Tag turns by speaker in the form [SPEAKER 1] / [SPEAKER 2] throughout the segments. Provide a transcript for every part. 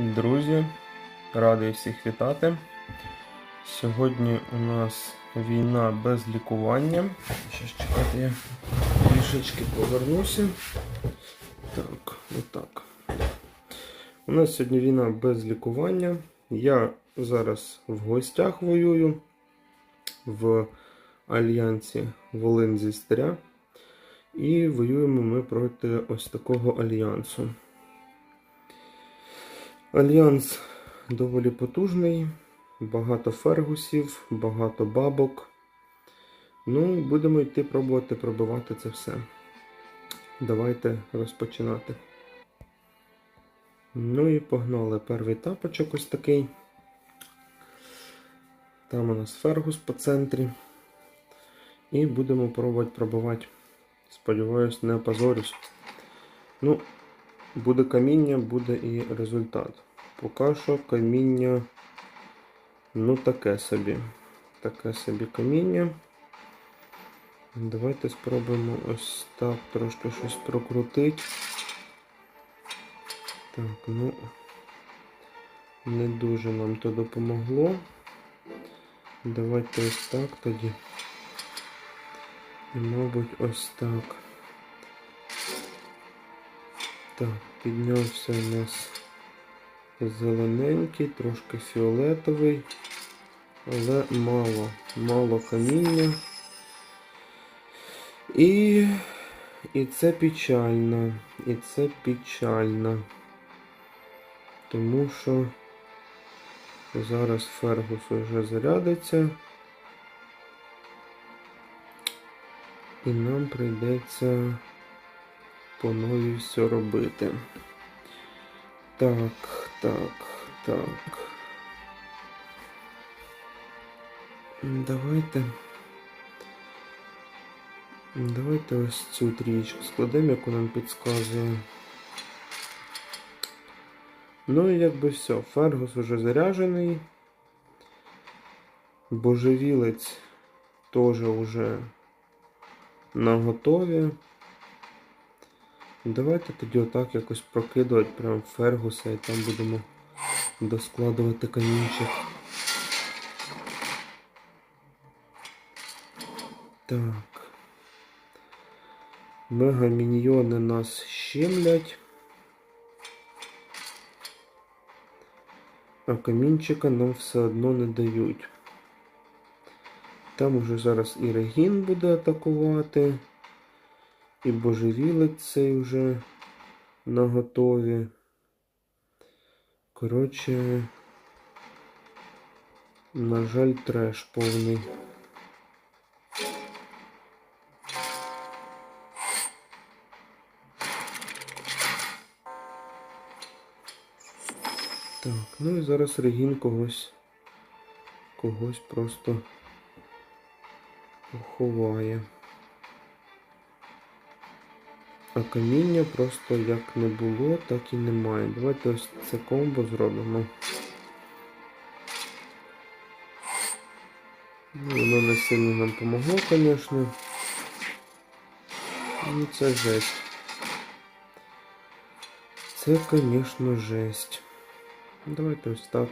[SPEAKER 1] Друзі, радий всіх вітати. Сьогодні у нас війна без лікування. Щас чекайте, я трішечки повернуся. Так, отак. У нас сьогодні війна без лікування. Я зараз в гостях воюю в Альянсі Волин зі Стря. І воюємо ми проти ось такого альянсу. Альянс доволі потужний, багато фергусів, багато бабок. Ну, будемо йти пробувати пробивати це все. Давайте розпочинати. Ну і погнали. Перший тапочок ось такий. Там у нас фергус по центрі. І будемо пробувати пробивати. Сподіваюсь, не опозорюсь. Ну, Буде каміння, буде і результат. Поки що каміння, ну таке собі. Таке собі каміння. Давайте спробуємо ось так трошки щось прокрутити. Так, ну не дуже нам то допомогло. Давайте ось так тоді. І, мабуть, ось так. Так, піднявся у нас зелененький, трошки фіолетовий, але мало, мало каміння. І, і це печально, і це печально. Тому що зараз Фергус вже зарядиться. І нам прийдеться по все робити. Так, так, так. Давайте. Давайте ось цю трієчку складемо, яку нам підказує. Ну і якби все, Фергус вже заряджений. Божевілець теж уже на готові. Давайте тоді отак якось прокидувати прям Фергуса і там будемо доскладувати камінчик. Так. Мегаміньйони нас щемлять. А камінчика нам все одно не дають. Там уже зараз і Регін буде атакувати. І божевілець цей вже на готові. Коротше, на жаль, треш повний. Так, ну і зараз Регін когось когось просто поховає. А каміння просто як не було, так і немає. Давайте ось це комбо зробимо. Ну, Воно не сильно нам помогло, звісно. Ну це жесть. Це, звісно, жесть. Давайте ось так.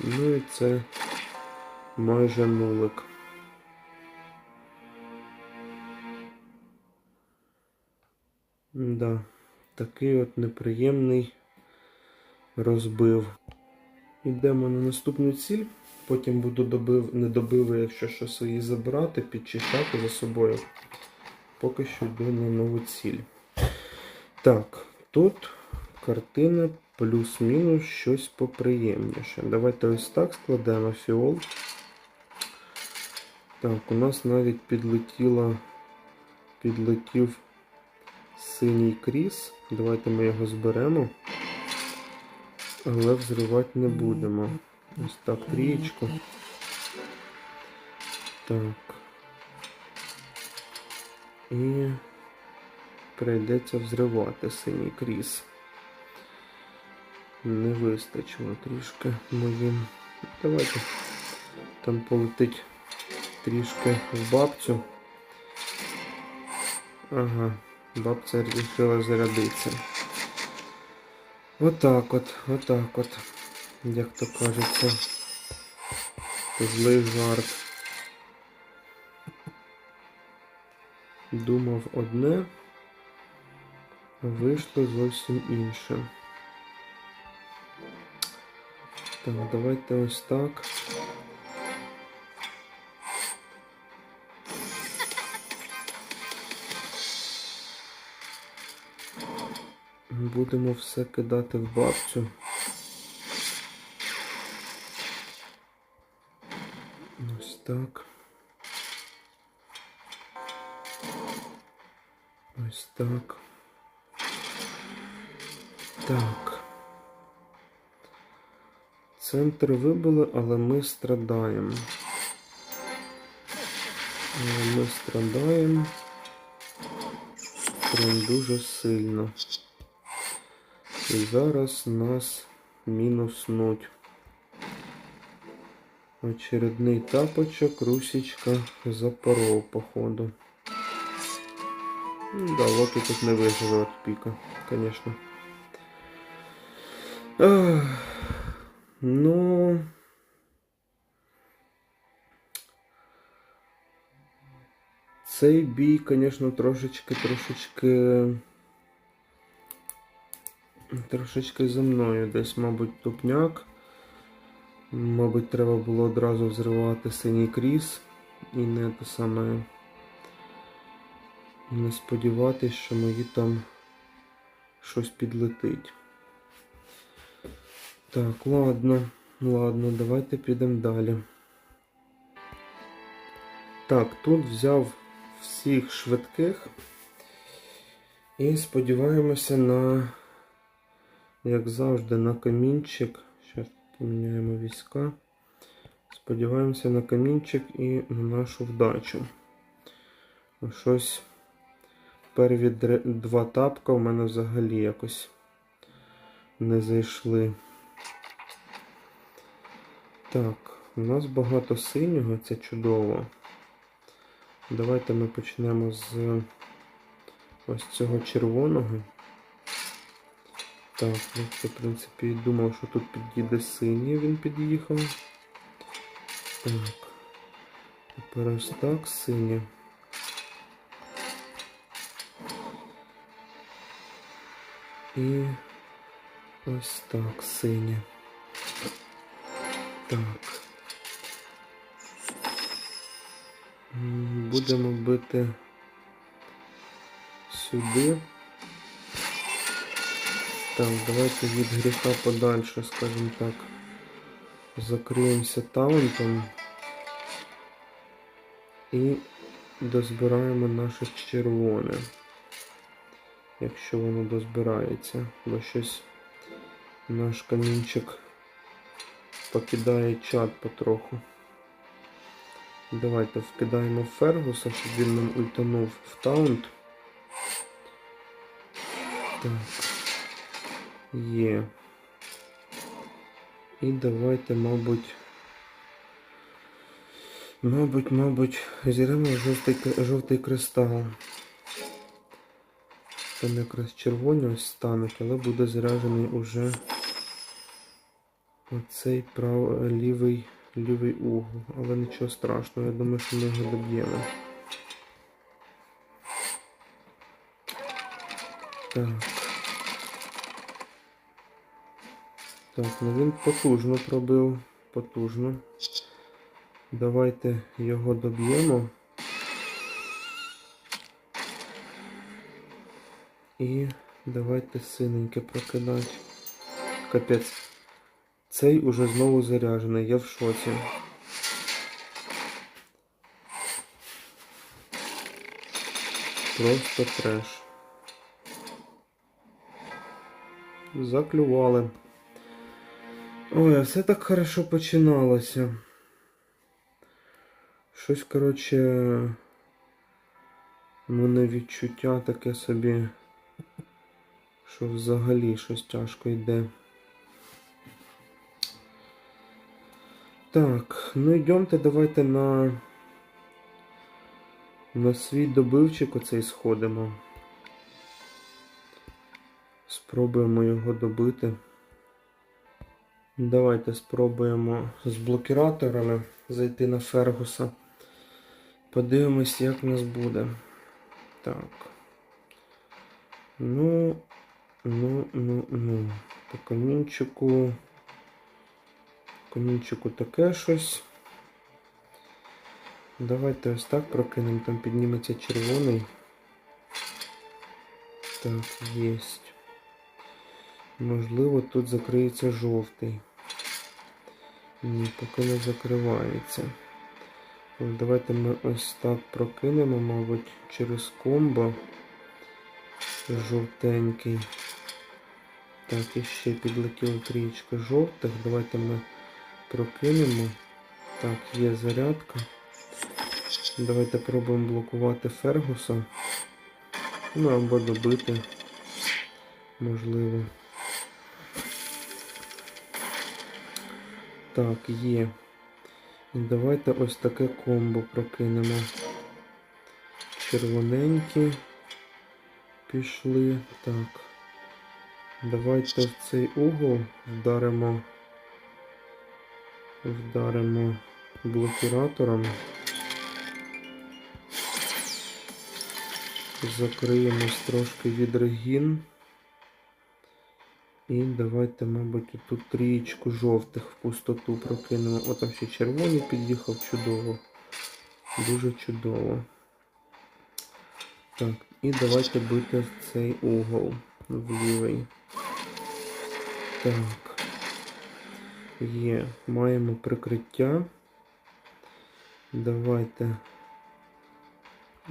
[SPEAKER 1] Ну і це майже нулик. Да, такий от неприємний розбив. Йдемо на наступну ціль. Потім буду добив, не добив, якщо щось її забрати, підчищати за собою. Поки що йду на нову ціль. Так, тут картина плюс-мінус щось поприємніше. Давайте ось так складемо фіол. Так, у нас навіть підлетіло, підлетів синій кріс. Давайте ми його зберемо. Але взривати не будемо. Ось так трієчку. Так. І прийдеться взривати синій кріс. Не вистачило трішки моїм. Давайте там полетить трішки в бабцю. Ага, бабця вирішила зарядитися. Отак от, отак от, як то кажеться. Злий жарт. Думав одне, вийшло зовсім інше. Так, давайте ось так. Будемо все кидати в бабцю. Ось так. Ось так. Так. Центр вибили, але ми страдаємо. Ми страдаємо. Прям дуже сильно. І зараз нас мінуснуть. Очередний тапочок Русічка запоров, походу. Ну Да, Локи тут не виживе від піка, звісно. Ах, Ну. Цей бій, звісно, трошечки, трошечки. За мною десь, мабуть, тупняк. Мабуть, треба було одразу взривати синій кріс і не те саме. Не сподіватись, що мої там щось підлетить. Так, ладно, ладно, давайте підемо далі. Так, тут взяв всіх швидких і сподіваємося на, як завжди, на камінчик. Зараз поміняємо війська. Сподіваємося на камінчик і на нашу вдачу. Щось перві два тапка у мене взагалі якось не зайшли. Так, у нас багато синього, це чудово. Давайте ми почнемо з ось цього червоного. Так, ну, це, в принципі, думав, що тут під'їде синій, він під'їхав. Так. Тепер ось так, синє. І ось так, синє. Так. М, Будемо бити сюди. Так, давайте від гріха подальше, скажімо так. Закриємося таунтом і дозбираємо наше червоне. Якщо воно дозбирається, бо щось наш камінчик покидає чат потроху. Давайте вкидаємо Фергуса, щоб він нам ультанув в таунт. Так. Є. І давайте, мабуть. Мабуть, мабуть, зіремо жовтий, жовтий кристал. Там якраз червоні ось стануть, але буде заряджений уже оцей прав... лівий, лівий угол. Але нічого страшного, я думаю, що ми його доб'ємо. Так. Так, ну він потужно пробив. Потужно. Давайте його доб'ємо. І давайте синеньке прокидати. Капець. Цей уже знову заряджений, я в шоці. Просто треш. Заклювали. Ой, все так хорошо починалося. Щось, коротше, в мене відчуття таке собі, що взагалі щось тяжко йде. Так, ну йдемте давайте на, на свій добивчик оцей сходимо. Спробуємо його добити. Давайте спробуємо з блокіраторами зайти на Фергуса. Подивимось, як в нас буде. Так. Ну, ну, ну, ну. По камінчику. Камінчику таке щось. Давайте ось так прокинемо, там підніметься червоний. Так, єсть. Можливо, тут закриється жовтий. Ні, поки не закривається. Давайте ми ось так прокинемо, мабуть, через комбо жовтенький. Так, і ще підлетіла трієчка жовтих. Давайте ми прокинемо. Так, є зарядка. Давайте пробуємо блокувати Фергуса. Ну або добити. Можливо. Так, є. І давайте ось таке комбо прокинемо. Червоненькі пішли. Так. Давайте в цей угол вдаримо. Вдаримо блокіратором. Закриємось трошки від регін. І давайте, мабуть, тут трієчку жовтих в пустоту прокинемо. О, там ще червоний під'їхав чудово. Дуже чудово. Так, і давайте бити цей угол в лівий. Так. Є. Маємо прикриття. Давайте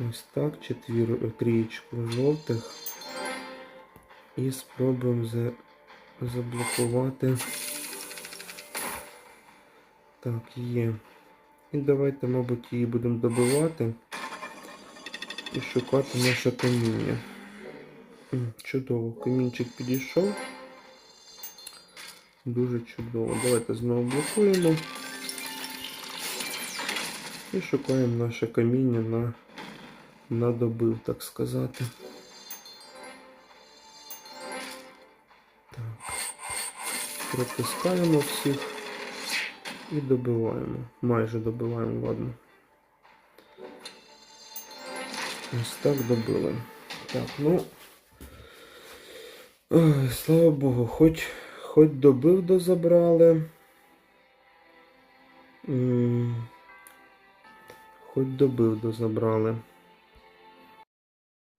[SPEAKER 1] ось так, четвір, трієчку жовтих. І спробуємо за, заблокувати. Так, є. І давайте, мабуть, її будемо добивати і шукати наше каміння. Чудово, камінчик підійшов. Дуже чудово. Давайте знову блокуємо. І шукаємо наше каміння на, на добив, так сказати. Протискаємо всіх і добиваємо. Майже добиваємо, ладно. Ось так добили. Так, ну. Ой, слава Богу, хоч, хоч добив дозабрали. Хоч добив дозабрали.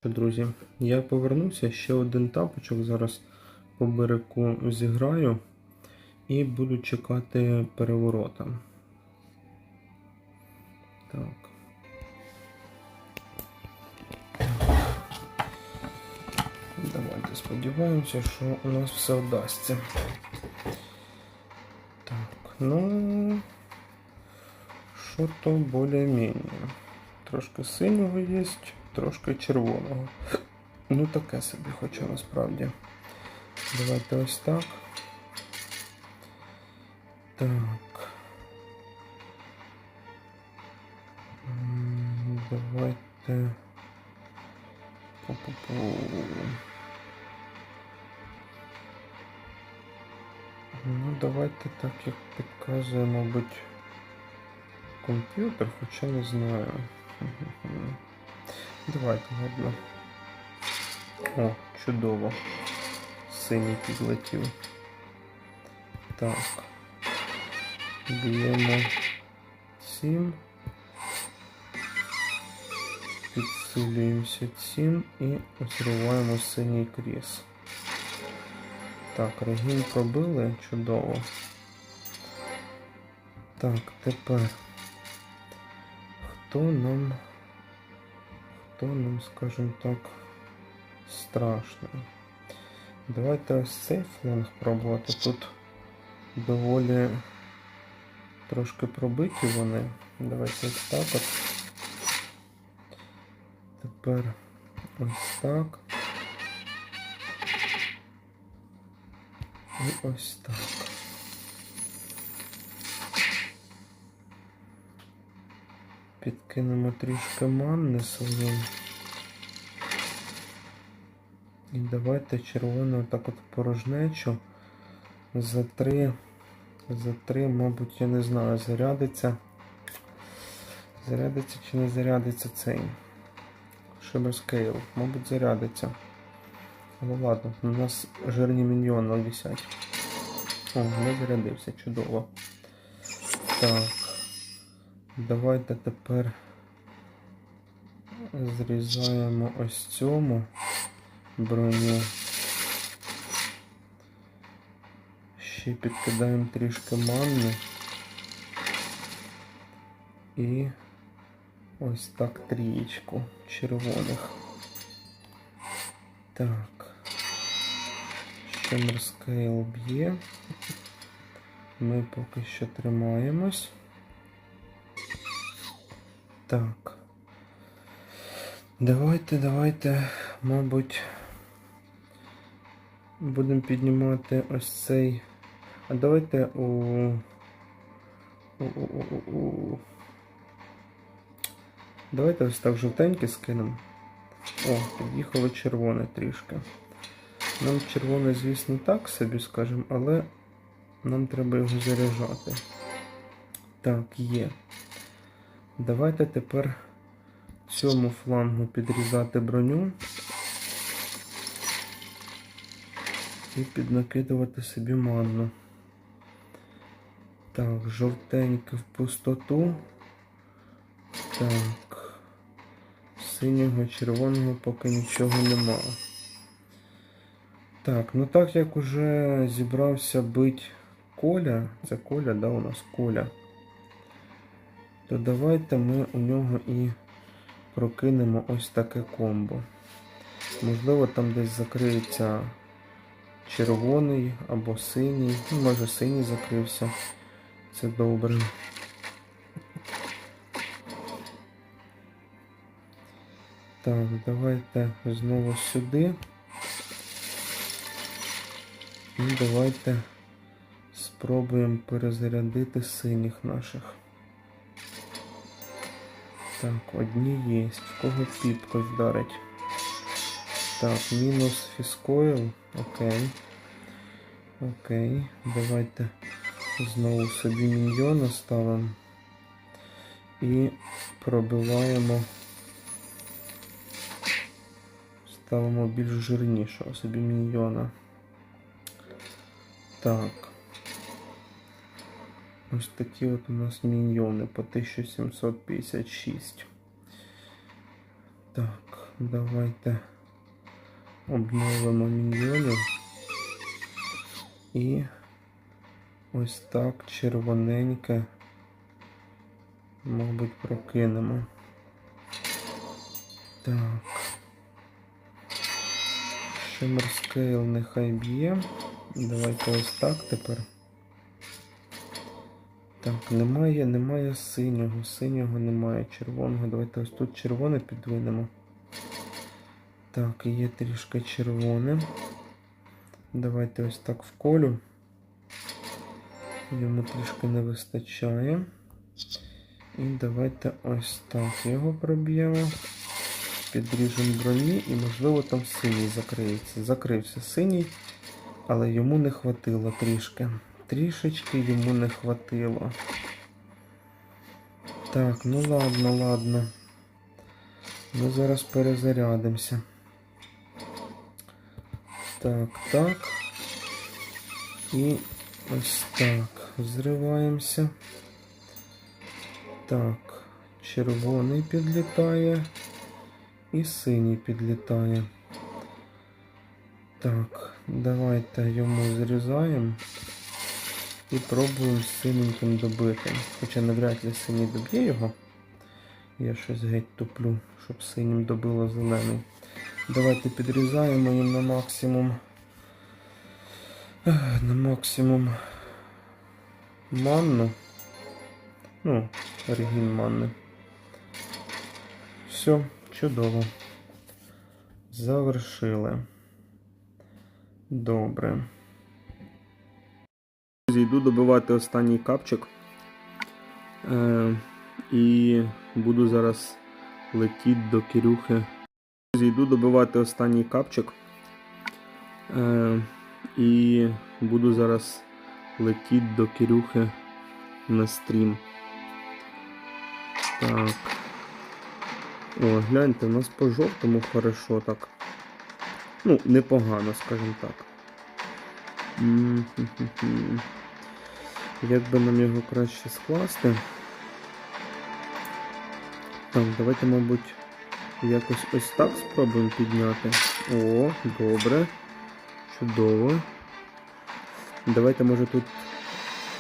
[SPEAKER 1] Друзі, я повернуся, ще один тапочок зараз по берегу зіграю і буду чекати переворота. Так. Давайте сподіваємося, що у нас все вдасться. Так, ну що то більш-менш. Трошки синього є, трошки червоного. Ну таке собі хоча насправді. Давайте ось так. Так. Давайте. Пу-пу-пу. Ну, давайте так, як підказує, мабуть, комп'ютер, хоча не знаю. Давайте, ладно. О, чудово. Синій підлетів. Так. Б'ємо 7. Підсилюємося цим і зриваємо синій кріс. Так, регін пробили, чудово. Так, тепер. Хто нам. Хто нам, скажімо так, страшно? Давайте ось цей фланг пробувати. Тут доволі трошки пробиті вони. Давайте ось так от. Тепер ось так. І ось так. Підкинемо трішки манни своїм. І давайте червону так от порожнечу. За три. За три, мабуть, я не знаю, зарядиться. Зарядиться чи не зарядиться цей. Scale. Мабуть, зарядиться. Але ладно, у нас жирні міньйони висять. О, не зарядився, чудово. Так. Давайте тепер зрізаємо ось цьому броню. Ще підкидаємо трішки манни. І ось так трієчку червоних. Так. Shimmer Scale б'є. Ми поки що тримаємось. Так. Давайте, давайте, мабуть, будемо піднімати ось цей. А давайте у. у, у, у. Давайте ось так жовтеньке скинемо. О, під'їхало червоне трішки. Нам червоне, звісно, так собі скажемо, але нам треба його заряджати. Так, є. Давайте тепер цьому флангу підрізати броню і піднакидувати собі манну. Так, жовтеньке в пустоту. Так. Синього, червоного поки нічого нема. Так, ну так як уже зібрався бить Коля, це Коля, да, у нас Коля, то давайте ми у нього і прокинемо ось таке комбо. Можливо, там десь закриється червоний або синій. Ну, може синій закрився. Це добре. Так, давайте знову сюди. І давайте спробуємо перезарядити синіх наших. Так, одні є. Кого піпко вдарить? Так, мінус фіскойл. Окей. Окей. Давайте знову собі міньйона ставимо. І пробиваємо. Ставимо більш жирнішого собі міньйона. Так. Ось такі от у нас міньйони по 1756. Так, давайте обновимо міньйонів. І ось так червоненьке, мабуть, прокинемо. Так. Scale нехай б'є. Давайте ось так тепер. Так, немає, немає синього, синього немає, червоного. Давайте ось тут червоне підвинемо. Так, є трішки червоне. Давайте ось так вколю. Йому трішки не вистачає. І давайте ось так його проб'ємо. Підріжемо броні і, можливо, там синій закриється. Закрився синій, але йому не хватило трішки. Трішечки йому не хватило. Так, ну ладно, ладно. Ми зараз перезарядимося. Так, так. І ось так. Зриваємося. Так, червоний підлітає. І синій підлітає. Так, давайте йому зрізаємо. І пробуємо синеньким добити. Хоча навряд ли синій доб'є його. Я щось геть туплю, щоб синім добило зелений. Давайте підрізаємо їм на максимум. На максимум манну. Ну, регін манни. Все, чудово. Завершили. Добре. Друзі, йду добивати останній капчик. Е, і буду зараз летіти до Кирюхи. Друзі, йду добивати останній капчик. Е, і буду зараз летіти до Кирюхи на стрім. Так. О, гляньте, у нас по жовтому хорошо так. Ну, непогано, скажімо так. Як би нам його краще скласти? Так, давайте, мабуть, якось ось так спробуємо підняти. О, добре. Чудово. Давайте, може, тут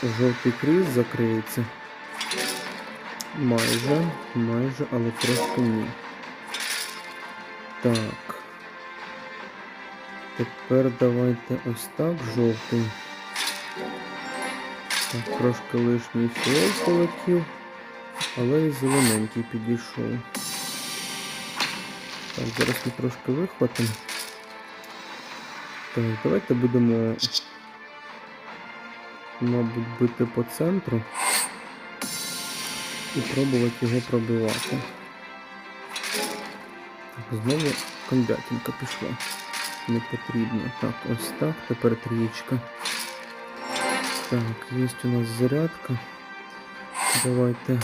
[SPEAKER 1] жовтий кріс закриється. Майже, майже, але трошки ні. Так. Тепер давайте ось так жовтий. Так, трошки лишній фіол полетів, але і зелененький підійшов. Так, зараз ми трошки вихватимо. Так, давайте будемо, мабуть, бити по центру і пробувати його пробивати. Так, знову комбятинка пішла. Не потрібно. Так, ось так, тепер трієчка. Так, є у нас зарядка. Давайте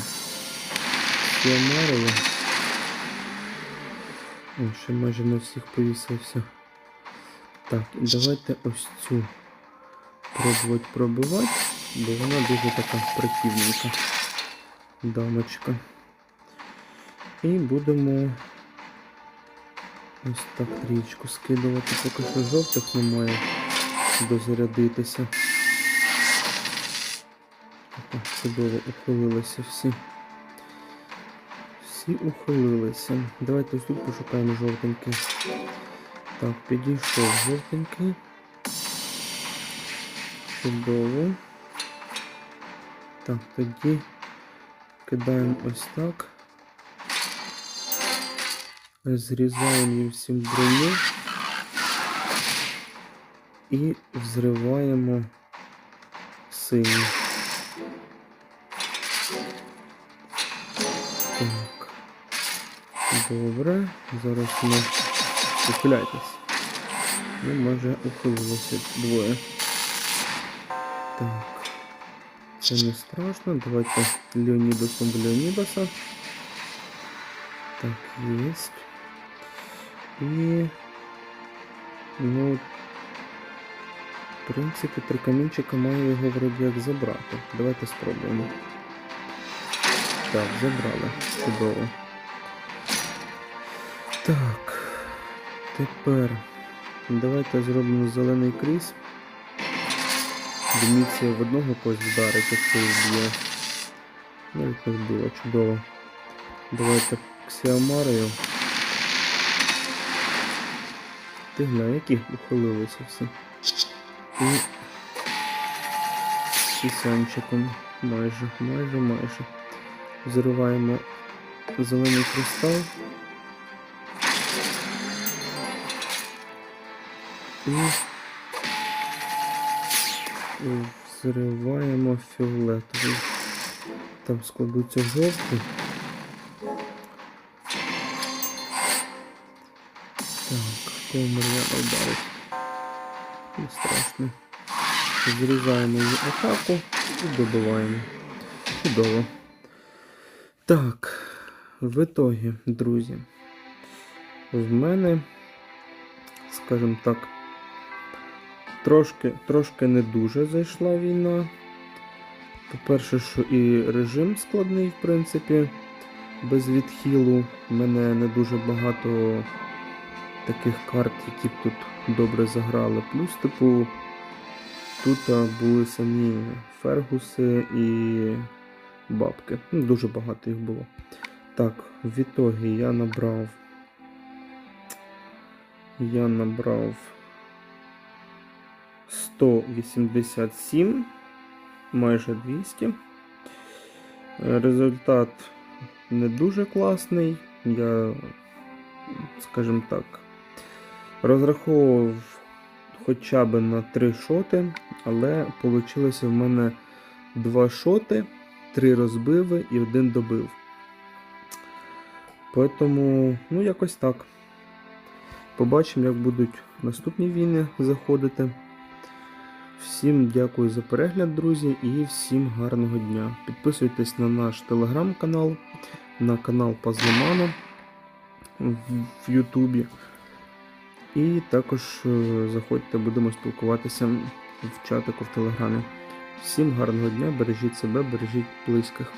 [SPEAKER 1] Сіамарова. О, ще майже на всіх повісився. Так, давайте ось цю пробувати пробивати, бо вона дуже така противненька дамочка. І будемо ось так трічку скидувати, поки що жовтих немає дозарядитися. Так, чудово ухилилися всі. Всі ухилилися. Давайте ось тут пошукаємо жовтенький. Так, підійшов жовтенький. Чудово. Так, тоді кидаємо ось так. Зрізаємо їм всім броню і взриваємо синій. Так. Добре. Зараз ми ухиляйтесь. Ну, може ухилилося двоє. Так. Це не страшно. Давайте Леонідосом в Леонідоса. Так, есть. І... Ну, в принципі, три камінчика має його вроді як забрати. Давайте спробуємо. Так, забрали. Чудово. Так. Тепер давайте зробимо зелений кріс. Диміція в одного когось вдарить, якщо їх б'є. Навіть не вбило, чудово. Давайте Ксіамарою. Ти глянь, які ухилилися всі. І Сісянчиком майже, майже, майже. Взриваємо зелений кристал. І взриваємо фіолетовий. Там складуться жовті. Так, кого Мар'яна вдарить? Не страшно. Зрізаємо її атаку і добиваємо. Чудово. Так, в итогі, друзі, в мене, скажімо так, трошки, трошки не дуже зайшла війна. По-перше, що і режим складний, в принципі, без відхилу. У мене не дуже багато таких карт, які б тут добре заграли. Плюс, типу, тут були самі фергуси і бабки. Ну, дуже багато їх було. Так, в ітогі я набрав. Я набрав 187, майже 200. Е, Результат не дуже класний. Я, скажімо так, розраховував хоча б на 3 шоти, але вийшло в мене 2 шоти, 3 розбиви і один добив. Поэтому, ну, якось так. Побачимо, як будуть наступні війни заходити. Всім дякую за перегляд, друзі, і всім гарного дня. Підписуйтесь на наш телеграм-канал, на канал Пазломану в в Ютубі. І також е, заходьте, будемо спілкуватися в чатику в Телеграмі. Всім гарного дня, бережіть себе, бережіть близьких.